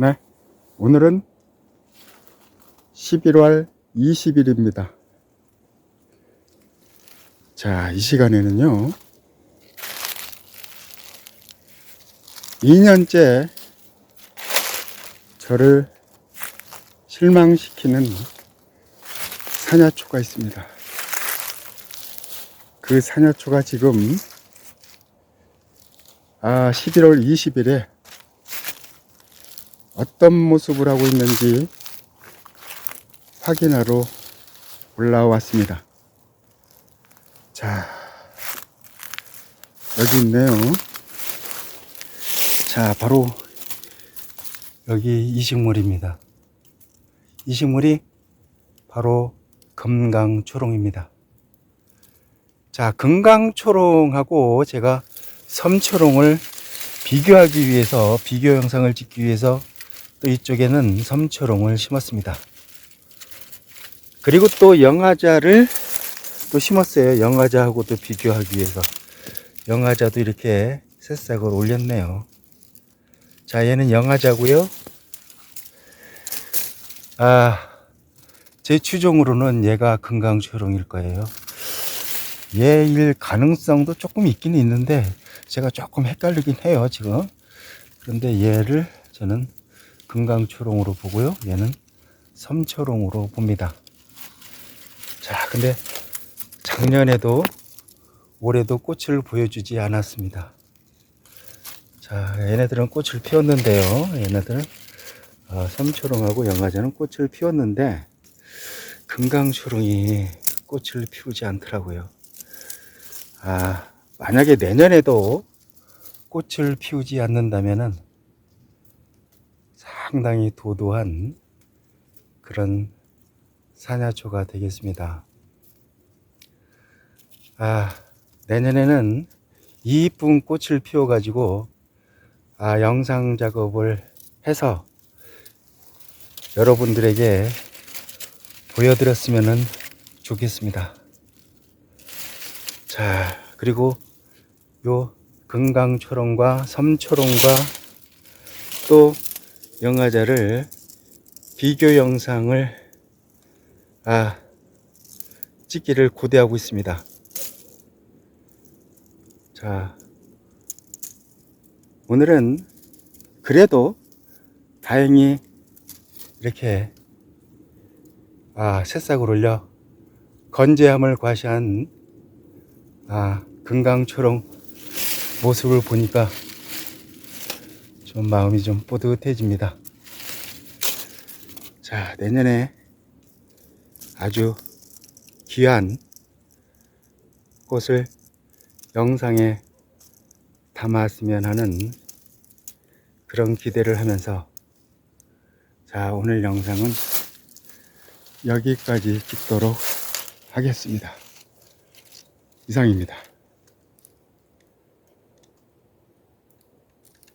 네. 오늘은 11월 20일입니다. 자, 이 시간에는요. 2년째 저를 실망시키는 사냐초가 있습니다. 그 사냐초가 지금 아, 11월 20일에 어떤 모습을 하고 있는지 확인하러 올라왔습니다. 자, 여기 있네요. 자, 바로 여기 이 식물입니다. 이 식물이 바로 금강초롱입니다. 자, 금강초롱하고 제가 섬초롱을 비교하기 위해서 비교 영상을 찍기 위해서 또 이쪽에는 섬초롱을 심었습니다. 그리고 또 영화자를 또 심었어요. 영화자하고 또 비교하기 위해서. 영화자도 이렇게 새싹을 올렸네요. 자, 얘는 영화자고요. 아, 제 추종으로는 얘가 금강초롱일 거예요. 얘일 가능성도 조금 있긴 있는데 제가 조금 헷갈리긴 해요 지금 그런데 얘를 저는 금강초롱으로 보고요. 얘는 섬초롱으로 봅니다. 자 근데 작년에도 올해도 꽃을 보여주지 않았습니다. 자 얘네들은 꽃을 피웠는데요. 얘네들은 어, 섬초롱하고 영화제는 꽃을 피웠는데 금강초롱이 꽃을 피우지 않더라고요. 아, 만약에 내년에도 꽃을 피우지 않는다면은 상당히 도도한 그런 사냐초가 되겠습니다. 아, 내년에는 이쁜 꽃을 피워가지고 아, 영상 작업을 해서 여러분들에게 보여드렸으면 좋겠습니다. 자, 그리고 요 금강초롱과 섬초롱과 또 영화자를 비교 영상을 아, 찍기를 고대하고 있습니다. 자, 오늘은 그래도 다행히 이렇게 아, 새싹을 올려 건재함을 과시한 아, 금강초롱 모습을 보니까 좀 마음이 좀 뿌듯해집니다. 자, 내년에 아주 귀한 꽃을 영상에 담았으면 하는 그런 기대를 하면서 자, 오늘 영상은 여기까지 찍도록 하겠습니다. 이상입니다.